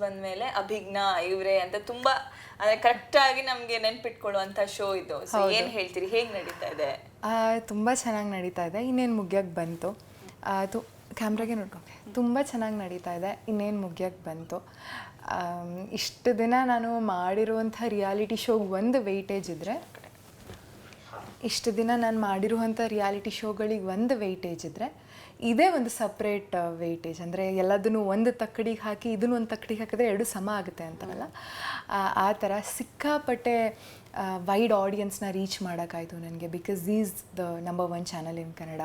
ಬಂದ್ಮೇಲೆ ಅಭಿಜ್ಞಾ ಇವ್ರೆ ಅಂತ ತುಂಬಾ ಅಂದ್ರೆ ಕರೆಕ್ಟ್ ಆಗಿ ನಮ್ಗೆ ನೆನ್ಪಿಟ್ಕೊಳ್ಳುವಂತ ಶೋ ಇದು. ಸೊ ಏನ್ ಹೇಳ್ತೀರಿ? ಹೇಗ್ ನಡೀತಾ ಇದೆ? ತುಂಬಾ ಚೆನ್ನಾಗಿ ನಡೀತಾ ಇದೆ. ಇನ್ನೇನು ಮುಗಿಯೋಕ್ಕೆ ಬಂತು? ತು ಕ್ಯಾಮ್ರಾಗೆ ನೋಡ್ಕೊಂಡೆ ತುಂಬ ಚೆನ್ನಾಗಿ ನಡೀತಾ ಇದೆ. ಇನ್ನೇನು ಮುಗಿಯೋಕ್ಕೆ ಬಂತು? ಇಷ್ಟು ದಿನ ನಾನು ಮಾಡಿರುವಂಥ ರಿಯಾಲಿಟಿ ಶೋಗೆ ಒಂದು ವೆಯ್ಟೇಜ್ ಇದ್ದರೆ ಇಷ್ಟು ದಿನ ನಾನು ಮಾಡಿರುವಂಥ ರಿಯಾಲಿಟಿ ಶೋಗಳಿಗೆ ಒಂದು ವೆಯ್ಟೇಜ್ ಇದ್ದರೆ ಇದೇ ಒಂದು ಸಪ್ರೇಟ್ ವೆಯ್ಟೇಜ್ ಅಂದರೆ ಎಲ್ಲದನ್ನು ಒಂದು ತಕ್ಕಡಿಗೆ ಹಾಕಿ, ಇದನ್ನು ಒಂದು ತಕ್ಕಡಿಗೆ ಹಾಕಿದ್ರೆ ಎರಡು ಸಮ ಆಗುತ್ತೆ ಅಂತಾರಲ್ಲ ಆ- ಆ ಥರ ಸಿಕ್ಕಾಪಟ್ಟೆ ವೈಡ್ ಆಡಿಯನ್ಸ್ನ ರೀಚ್ ಮಾಡೋಕ್ಕಾಯಿತು ನನಗೆ. Because is the number one channel in Kannada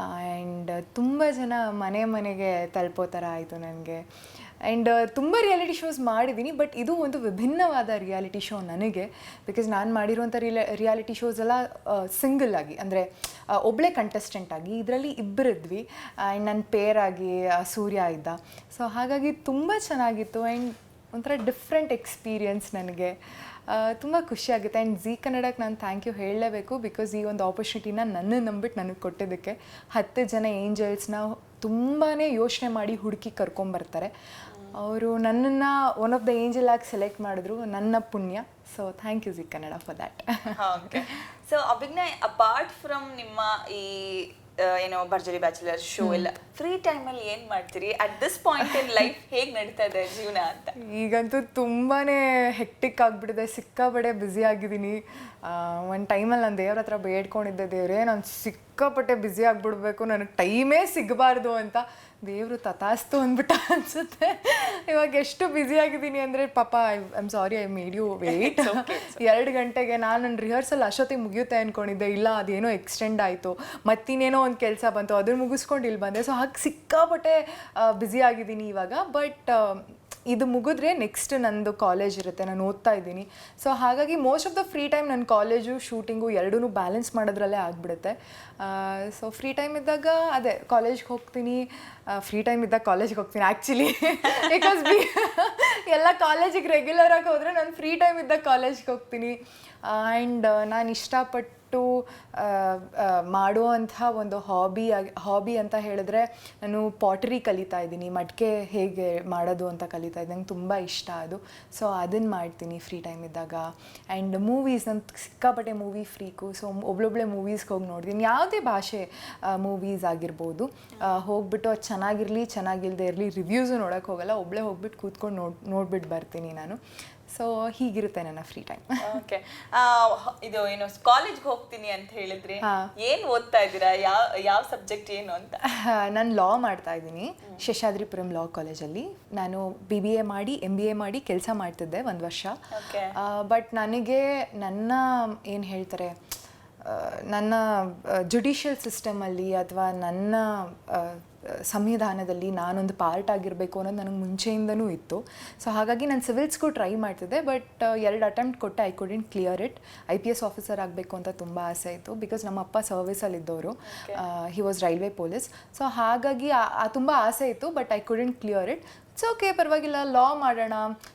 and ತುಂಬ ಜನ ಮನೆ ಮನೆಗೆ ತಲುಪೋ ಥರ ಆಯಿತು ನನಗೆ. ಆ್ಯಂಡ್ ತುಂಬ ರಿಯಾಲಿಟಿ ಶೋಸ್ ಮಾಡಿದ್ದೀನಿ ಬಟ್ ಇದು ಒಂದು ವಿಭಿನ್ನವಾದ ರಿಯಾಲಿಟಿ ಶೋ ನನಗೆ ಬಿಕಾಸ್ ನಾನು ಮಾಡಿರುವಂಥ ರಿಯಾ ರಿಯಾಲಿಟಿ ಶೋಸ್ ಎಲ್ಲ ಸಿಂಗಲ್ ಆಗಿ, ಅಂದರೆ ಒಬ್ಬಳೇ ಕಂಟೆಸ್ಟೆಂಟ್ ಆಗಿ, ಇದರಲ್ಲಿ ಇಬ್ಬರಿದ್ವಿ ಆ್ಯಂಡ್ ನನ್ನ ಪೇರ್ ಆಗಿ ಸೂರ್ಯ ಇದ್ದ. ಸೊ ಹಾಗಾಗಿ ತುಂಬ ಚೆನ್ನಾಗಿತ್ತು ಆ್ಯಂಡ್ ಒಂಥರ ಡಿಫ್ರೆಂಟ್ ಎಕ್ಸ್ಪೀರಿಯನ್ಸ್ ನನಗೆ. ತುಂಬ ಖುಷಿಯಾಗುತ್ತೆ ಆ್ಯಂಡ್ ಜಿ ಕನ್ನಡಕ್ಕೆ ನಾನು ಥ್ಯಾಂಕ್ ಯು ಹೇಳಲೇಬೇಕು ಬಿಕಾಸ್ ಈ ಒಂದು ಆಪರ್ಚುನಿಟಿನ ನನ್ನ ನಂಬಿಟ್ಟು ನನಗೆ ಕೊಟ್ಟಿದ್ದಕ್ಕೆ ಹತ್ತು ಜನ ಏಂಜಲ್ಸ್ನ ತುಂಬಾ ಯೋಚನೆ ಮಾಡಿ ಹುಡುಕಿ ಕರ್ಕೊಂಬರ್ತಾರೆ. ಅವರು ನನ್ನನ್ನು ಒನ್ ಆಫ್ ದ ಏಂಜಲ್ ಆಗಿ ಸೆಲೆಕ್ಟ್ ಮಾಡಿದ್ರು ನನ್ನ ಪುಣ್ಯ. So thank you Zee Kannada for that okay so Abhigna apart from ನಿಮ್ಮ ಈ ಏನೋ ಭರ್ಜರಿ ಬ್ಯಾಚುಲರ್ ಶೋ ಎಲ್ಲ ಫ್ರೀ ಟೈಮಲ್ಲಿ ಏನು ಮಾಡ್ತೀರಿ? At this point in life ಹೇಗೆ ನಡೀತಾ ಇದೆ ಜೀವನ ಅಂತ? ಈಗಂತೂ ತುಂಬಾ ಹೆಕ್ಟಿಕ್ ಆಗಿಬಿಟ್ಟಿದೆ. ಸಿಕ್ಕಾಬಡೆ ಬ್ಯುಸಿ ಆಗಿದ್ದೀನಿ. ಒಂದು ಟೈಮಲ್ಲಿ ನಾನು ದೇವ್ರ ಹತ್ರ ಬೇಡ್ಕೊಂಡಿದ್ದೆ ದೇವ್ರೇ ನಾನು ಸಿಕ್ಕಾಪಟ್ಟೆ ಬ್ಯುಸಿ ಆಗಿಬಿಡ್ಬೇಕು ನನಗೆ ಟೈಮೇ ಸಿಗಬಾರ್ದು ಅಂತ ದೇವರು ತಥಾಸ್ತು ಅಂದ್ಬಿಟ್ಟ ಅನ್ಸುತ್ತೆ. ಇವಾಗ ಎಷ್ಟು ಬ್ಯುಸಿ ಆಗಿದ್ದೀನಿ ಅಂದರೆ ಪಾಪ I am sorry I made you wait ಎರಡು ಗಂಟೆಗೆ ನಾನು ನನ್ನ ರಿಹರ್ಸಲ್ ಅಷ್ಟೊತ್ತಿಗೆ ಮುಗಿಯುತ್ತೆ ಅಂದ್ಕೊಂಡಿದ್ದೆ ಇಲ್ಲ ಅದೇನೋ ಎಕ್ಸ್ಟೆಂಡ್ ಆಯಿತು ಮತ್ತಿನ್ನೇನೋ ಒಂದು ಕೆಲಸ ಬಂತು ಅದನ್ನು ಮುಗಿಸ್ಕೊಂಡು ಇಲ್ಲಿ ಬಂದೆ. ಸೊ ಹಾಗೆ ಸಿಕ್ಕಾಪಟ್ಟೆ ಬ್ಯುಸಿ ಆಗಿದ್ದೀನಿ ಇವಾಗ ಬಟ್ ಇದು ಮುಗಿದ್ರೆ ನೆಕ್ಸ್ಟ್ ನಂದು ಕಾಲೇಜ್ ಇರುತ್ತೆ, ನಾನು ಓದ್ತಾ ಇದ್ದೀನಿ. ಸೊ ಹಾಗಾಗಿ most of the free time ನನ್ನ ಕಾಲೇಜು ಶೂಟಿಂಗು ಎರಡೂ ಬ್ಯಾಲೆನ್ಸ್ ಮಾಡೋದ್ರಲ್ಲೇ ಆಗಿಬಿಡುತ್ತೆ. ಸೊ ಫ್ರೀ ಟೈಮ್ ಇದ್ದಾಗ ಅದೇ ಕಾಲೇಜ್ಗೆ ಹೋಗ್ತೀನಿ. ಫ್ರೀ ಟೈಮ್ ಇದ್ದಾಗ ಕಾಲೇಜ್ಗೆ ಹೋಗ್ತೀನಿ ಆ್ಯಕ್ಚುಲಿ ಬಿಕಾಸ್ ಬಿ ಎಲ್ಲ ಕಾಲೇಜಿಗೆ ರೆಗ್ಯುಲರಾಗಿ ಹೋದರೆ ನಾನು ಫ್ರೀ ಟೈಮ್ ಇದ್ದಾಗ ಕಾಲೇಜ್ಗೆ ಹೋಗ್ತೀನಿ. ಆ್ಯಂಡ್ ನಾನು ಇಷ್ಟಪಟ್ಟು ಮಾಡುವಂಥ ಒಂದು ಹಾಬಿ ಹಾಬಿ ಅಂತ ಹೇಳಿದ್ರೆ ನಾನು ಪಾಟ್ರಿ ಕಲಿತಾ ಇದ್ದೀನಿ. ಮಡಿಕೆ ಹೇಗೆ ಮಾಡೋದು ಅಂತ ಕಲಿತಾ ಇದ್ದೀನಿ ನಂಗೆ ತುಂಬ ಇಷ್ಟ ಅದು. ಸೊ ಅದನ್ನು ಮಾಡ್ತೀನಿ ಫ್ರೀ ಟೈಮ್ ಇದ್ದಾಗ. ಆ್ಯಂಡ್ ಮೂವೀಸ್ ನಾನು ಸಿಕ್ಕಾಪಟ್ಟೆ ಮೂವಿ ಫ್ರೀಕು ಸೊ ಒಬ್ಳೊಬ್ಳೆ ಮೂವೀಸ್ಗೆ ಹೋಗಿ ನೋಡ್ತೀನಿ. ಯಾವುದೇ ಭಾಷೆ ಮೂವೀಸ್ ಆಗಿರ್ಬೋದು. ಹೋಗ್ಬಿಟ್ಟು ಅದು ಚೆನ್ನಾಗಿರಲಿ ಚೆನ್ನಾಗಿಲ್ಲದೆ ಇರಲಿ ರಿವ್ಯೂಸು ನೋಡೋಕ್ಕೆ ಹೋಗಲ್ಲ. ಒಬ್ಬಳೇ ಹೋಗ್ಬಿಟ್ಟು ಕೂತ್ಕೊಂಡು ನೋಡಿ ನೋಡ್ಬಿಟ್ಟು ಬರ್ತೀನಿ ನಾನು. ಸೊ ಹೀಗಿರುತ್ತೆ ನನ್ನ ಫ್ರೀ ಟೈಮ್ ಓಕೆ ಇದು ಏನು ಕಾಲೇಜ್ಗೆ ಹೋಗ್ತೀನಿ ಅಂತ ಹೇಳಿದ್ರಿ ಏನು ಏನ್ ಓದ್ತಾ ಇದ್ದೀರಾ? ಯಾವ ಯಾವ ಸಬ್ಜೆಕ್ಟ್ ಏನು ಅಂತ? ನಾನು ಲಾ ಮಾಡ್ತಾ ಇದ್ದೀನಿ. ಶೇಷಾದ್ರಿಪುರಂ ಲಾ ಕಾಲೇಜಲ್ಲಿ ನಾನು ಬಿ ಬಿ ಎ ಮಾಡಿ ಎಂ ಬಿ ಎ ಮಾಡಿ ಕೆಲಸ ಮಾಡ್ತಿದ್ದೆ ಒಂದು ವರ್ಷ. ಬಟ್ ನನಗೆ ನನ್ನ ಏನು ಹೇಳ್ತಾರೆ ನನ್ನ ಜುಡಿಷಿಯಲ್ ಸಿಸ್ಟಮಲ್ಲಿ ಅಥವಾ ನನ್ನ ಸಂವಿಧಾನದಲ್ಲಿ ನಾನೊಂದು ಪಾರ್ಟ್ ಆಗಿರಬೇಕು ಅನ್ನೋದು ನನಗೆ ಮುಂಚೆಯಿಂದನೂ ಇತ್ತು. ಸೊ ಹಾಗಾಗಿ ನಾನು ಸಿವಿಲ್ಸ್ಗೂ ಟ್ರೈ ಮಾಡ್ತಿದ್ದೆ ಬಟ್ ಎರಡು ಅಟೆಂಪ್ಟ್ ಕೊಟ್ಟೆ. I couldn't clear it I P S officer ಆಗಬೇಕು ಅಂತ ತುಂಬ ಆಸೆ ಇತ್ತು ಬಿಕಾಸ್ ನಮ್ಮ ಅಪ್ಪ ಸರ್ವಿಸಲ್ಲಿ ಇದ್ದವರು. He was railway police so ಹಾಗಾಗಿ ತುಂಬ ಆಸೆ ಇತ್ತು but I couldn't clear it it's okay ಪರವಾಗಿಲ್ಲ ಲಾ ಮಾಡೋಣ.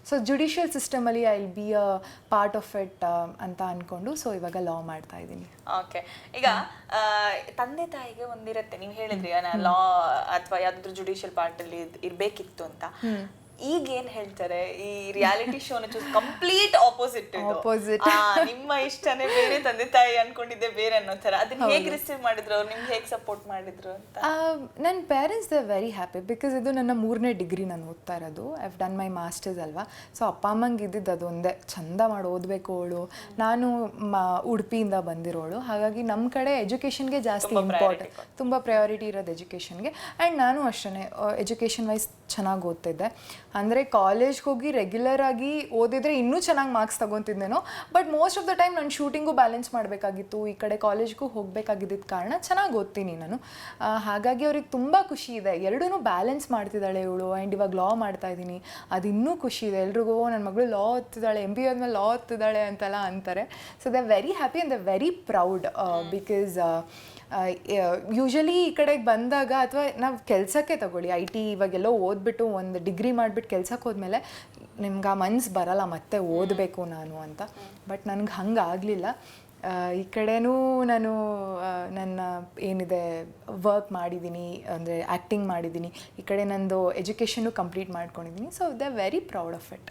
So judicial ಸಿಸ್ಟಮಲ್ಲಿ I will be a part of it ಅಂತ ಅಂದ್ಕೊಂಡು ಸೊ ಇವಾಗ ಲಾ ಮಾಡ್ತಾ ಇದ್ದೀನಿ. ಓಕೆ ಈಗ ತಂದೆ ತಾಯಿಗೆ ಒಂದಿರತ್ತೆ. ನೀವು ಹೇಳಿದ್ರಿ ಲಾ ಅಥವಾ ಯಾವ್ದಾದ್ರು ಜುಡಿಷಿಯಲ್ ಪಾರ್ಟಲ್ಲಿ ಇರ್ಬೇಕಿತ್ತು ಅಂತ. ಈಗ ಏನ್ ಹೇಳ್ತಾರೆ? ಈ ರಿಯಾಲಿಟಿ ಶೋನ ಚೂಸ್ ಕಂಪ್ಲೀಟ್ ಆಪೋಸಿಟ್ ಆಪೋಸಿಟ್ ನಿಮ್ಮ ಇಷ್ಟನೇ ಬೇರೆ ತಂದೆ ತಾಯಿ ಅನ್ಕೊಂಡಿದ್ದೆ ಬೇರೆ ಅನ್ನೋ ತರ ಅದನ್ನ ಹೇಗೆ ರಿಸೀವ್ ಮಾಡಿದ್ರು ಅವ್ರು? ನಿಮ್ಗೆ ಹೇಗೆ ಸಪೋರ್ಟ್ ಮಾಡಿದ್ರು ಅಂತ? ನನ್ನ parents they very happy because ಇದು ನನ್ನ ಮೂರನೇ ಡಿಗ್ರಿ ನಾನು ಓದ್ತಾ ಇರೋದು. ಐ ಡನ್ ಮೈ ಮಾಸ್ಟರ್ಸ್ ಅಲ್ವಾ? ಸೊ ಅಪ್ಪ ಅಮ್ಮಂಗೆ ಇದ್ದಿದ್ದು ಅದೊಂದೇ. ಚಂದ ಮಾಡಿ ಓದಬೇಕು ಅವಳು. ನಾನು ಮ ಉಡುಪಿಯಿಂದ ಬಂದಿರೋಳು. ಹಾಗಾಗಿ ನಮ್ಮ ಕಡೆ ಎಜುಕೇಷನ್ಗೆ ಜಾಸ್ತಿ ಇಂಪಾರ್ಟೆಂಟ್ ತುಂಬ ಪ್ರಯಾರಿಟಿ ಇರೋದು ಎಜುಕೇಷನ್ಗೆ ಆ್ಯಂಡ್ ನಾನು ಅಷ್ಟೇ ಎಜುಕೇಷನ್ ವೈಸ್ ಚೆನ್ನಾಗಿ ಓದ್ತಿದ್ದೆ. ಅಂದರೆ ಕಾಲೇಜ್ಗೆ ಹೋಗಿ ರೆಗ್ಯುಲರ್ ಆಗಿ ಓದಿದ್ರೆ ಇನ್ನೂ ಚೆನ್ನಾಗಿ marks ತಗೊತಿದ್ದೇನೋ but most of the time ನಾನು ಶೂಟಿಂಗು ಬ್ಯಾಲೆನ್ಸ್ ಮಾಡಬೇಕಾಗಿತ್ತು. ಈ ಕಡೆ ಕಾಲೇಜ್ಗೂ ಹೋಗಬೇಕಾಗಿದ್ದ ಕಾರಣ ಚೆನ್ನಾಗಿ ಓದ್ತೀನಿ ನಾನು. ಹಾಗಾಗಿ ಅವ್ರಿಗೆ ತುಂಬ ಖುಷಿ ಇದೆ. ಎರಡೂ ಬ್ಯಾಲೆನ್ಸ್ ಮಾಡ್ತಿದ್ದಾಳೆ ಇವಳು ಆ್ಯಂಡ್ ಇವಾಗ ಲಾ ಮಾಡ್ತಾ ಇದ್ದೀನಿ. ಅದು ಇನ್ನೂ ಖುಷಿ ಇದೆ. ಎಲ್ರಿಗೂ ನನ್ನ ಮಗಳು ಲಾ ಓದ್ತಿದ್ದಾಳೆ ಎಂ ಬಿ ಆದ್ಮೇಲೆ ಲಾ ಓದ್ತಿದ್ದಾಳೆ ಅಂತೆಲ್ಲ ಅಂತಾರೆ. So they very happy and they very proud because usually ಈ ಕಡೆಗೆ ಬಂದಾಗ ಅಥವಾ ನಾವು ಕೆಲಸಕ್ಕೆ ತಗೊಳ್ಳಿ ಐ ಟಿ ಇವಾಗೆಲ್ಲೋ ಓದ್ಬಿಟ್ಟು ಒಂದು ಡಿಗ್ರಿ ಮಾಡಿಬಿಟ್ಟು ಕೆಲಸಕ್ಕೆ ಹೋದ್ಮೇಲೆ ನಿಮ್ಗೆ ಆ ಮನ್ಸು ಬರಲ್ಲ, ಮತ್ತೆ ಓದಬೇಕು ನಾನು ಅಂತ. ಬಟ್ ನನಗೆ ಹಂಗೆ ಆಗಲಿಲ್ಲ. ಈ ಕಡೆನೂ ನಾನು ನನ್ನ ಏನಿದೆ ವರ್ಕ್ ಮಾಡಿದ್ದೀನಿ ಅಂದರೆ ಆ್ಯಕ್ಟಿಂಗ್ ಮಾಡಿದ್ದೀನಿ ಈ ಕಡೆ ನಂದು ಎಜುಕೇಷನ್ನು ಕಂಪ್ಲೀಟ್ ಮಾಡ್ಕೊಂಡಿದ್ದೀನಿ so they very proud of it